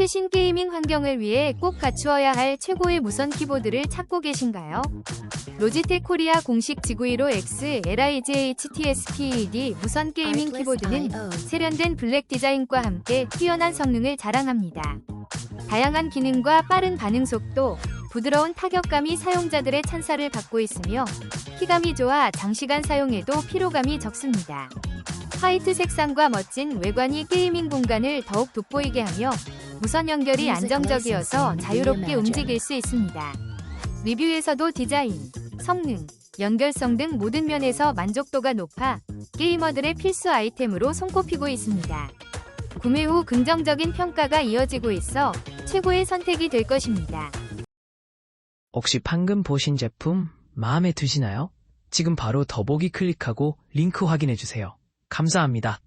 최신 게이밍 환경을 위해 꼭 갖추어야 할 최고의 무선 키보드를 찾고 계신가요? 로지텍 코리아 공식 지구1호 X LIGHTSPED 무선 게이밍 키보드는 세련된 블랙 디자인과 함께 뛰어난 성능을 자랑합니다. 다양한 기능과 빠른 반응 속도, 부드러운 타격감이 사용자들의 찬사를 받고 있으며 키감이 좋아 장시간 사용해도 피로감이 적습니다. 화이트 색상과 멋진 외관이 게이밍 공간을 더욱 돋보이게 하며 무선 연결이 안정적이어서 자유롭게 움직일 수 있습니다. 리뷰에서도 디자인, 성능, 연결성 등 모든 면에서 만족도가 높아 게이머들의 필수 아이템으로 손꼽히고 있습니다. 구매 후 긍정적인 평가가 이어지고 있어 최고의 선택이 될 것입니다. 혹시 방금 보신 제품 마음에 드시나요? 지금 바로 더보기 클릭하고 링크 확인해주세요. 감사합니다.